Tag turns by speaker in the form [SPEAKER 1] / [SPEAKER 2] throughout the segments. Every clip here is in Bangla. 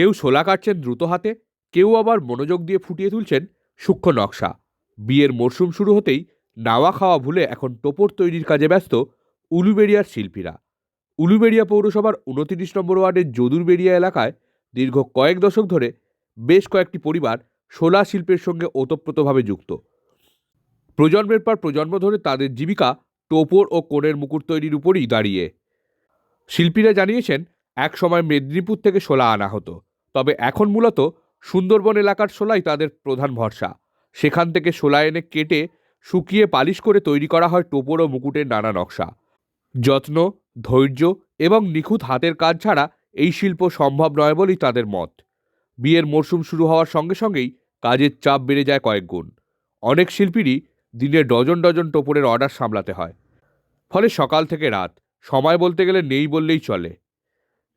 [SPEAKER 1] কেউ শোলা কাটছেন দ্রুত হাতে, কেউ আবার মনোযোগ দিয়ে ফুটিয়ে তুলছেন সূক্ষ্ম নকশা। বিয়ের মরশুম শুরু হতেই নাওয়া খাওয়া ভুলে এখন টোপর তৈরির কাজে ব্যস্ত উলুবেড়িয়ার শিল্পীরা। উলুবেড়িয়া পৌরসভার উনতিরিশ নম্বর ওয়ার্ডের যদুরবেড়িয়া এলাকায় দীর্ঘ কয়েক দশক ধরে বেশ কয়েকটি পরিবার শোলা শিল্পের সঙ্গে ওতপ্রোতভাবে যুক্ত। প্রজন্মের পর প্রজন্ম ধরে তাদের জীবিকা টোপর ও কোণের মুকুট তৈরির উপরই দাঁড়িয়ে। শিল্পীরা জানিয়েছেন এক সময় মেদিনীপুর থেকে শোলা আনা হতো। তবে এখন মূলত সুন্দরবন এলাকার শোলাই তাদের প্রধান ভরসা। সেখান থেকে শোলা এনে কেটে শুকিয়ে পালিশ করে তৈরি করা হয় টোপর ও মুকুটের নানা নকশা। যত্ন, ধৈর্য এবং নিখুঁত হাতের কাজ ছাড়া এই শিল্প সম্ভব নয় বলেই তাদের মত। বিয়ের মরশুম শুরু হওয়ার সঙ্গে সঙ্গেই কাজের চাপ বেড়ে যায় কয়েক গুণ। অনেক শিল্পীরই দিনে ডজন ডজন টোপরের অর্ডার সামলাতে হয়। ফলে সকাল থেকে রাত, সময় বলতে গেলে নেই বললেই চলে।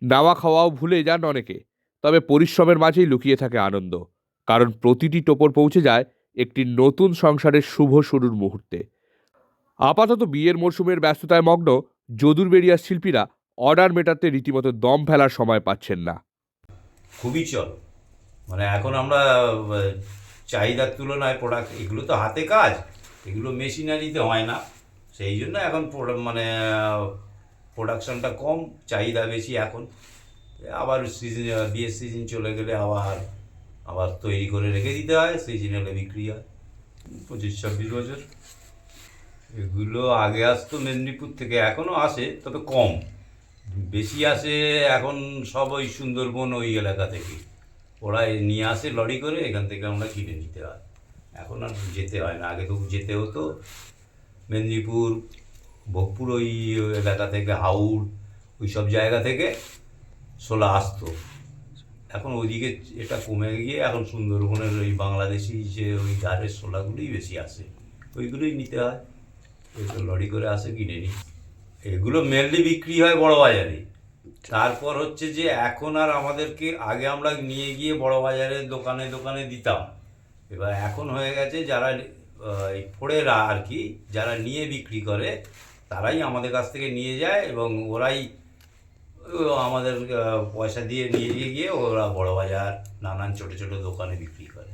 [SPEAKER 1] নাওয়া খাওয়াও ভুলে যান অনেকে। তবে পরিশ্রমের মাঝেই লুকিয়ে থাকে আনন্দ, কারণ প্রতিটি টোপর পৌঁছে যায় একটি নতুন সংসারের শুভ শুরুর মুহূর্তে। আপাতত বিয়ের মরশুমের ব্যস্ততায় মগ্ন যদুরবেড়িয়ার শিল্পীরা অর্ডার মেটাতে রীতিমতো দম ফেলার সময় পাচ্ছেন না।
[SPEAKER 2] খুবই চল। মানে এখন আমরা চাহিদার তুলনায় প্রোডাক্ট এগুলো তো হাতে কাজ, এগুলো মেশিনারিতে হয় না। সেই জন্য এখন মানে প্রোডাকশনটা কম, চাহিদা বেশি এখন। আবার সিজন বিয়ের সিজন চলে গেলে আবার আবার তৈরি করে রেখে দিতে হয় সিজনালে বিক্রি হয়। পঁচিশ, ছাব্বিশ বছর। এগুলো আগে আসতো মেদিনীপুর থেকে এখনও আসে, তবে কম। বেশি আসে এখন সব ওই সুন্দরবন ওই এলাকা থেকে। ওরা নিয়ে আসে লরি করে, এখান থেকে আমরা কিনে নিতে হয়। এখন আর যেতে হয় না, আগে তো যেতে হতো। মেদিনীপুর, ভোগপুর ওই এলাকা থেকে, হাউড়, ওই সব জায়গা থেকে। শোলা আসতো। এখন ওইদিকে এটা কমে গিয়ে এখন সুন্দরবনের ওই বাংলাদেশি যে ওই ধারের শোলাগুলোই বেশি আসে। ওইগুলোই নিতে হয়। এগুলো লরি করে আসে, কিনে নিই। এগুলো মেনলি বিক্রি হয় বড় বাজারে তারপর হচ্ছে যে এখন আর আমাদেরকে আগে আমরা নিয়ে গিয়ে বড় বাজারে দোকানে দোকানে দিতাম। এবার এখন হয়ে গেছে যারা ফোড়েরা আর কি, যারা নিয়ে বিক্রি করে, তারাই আমাদের কাছ থেকে নিয়ে যায় এবং ওরাই আমাদের পয়সা দিয়ে নিয়ে গিয়ে গিয়ে ওরা বড় বাজার, নানান ছোট ছোট দোকানে বিক্রি করে।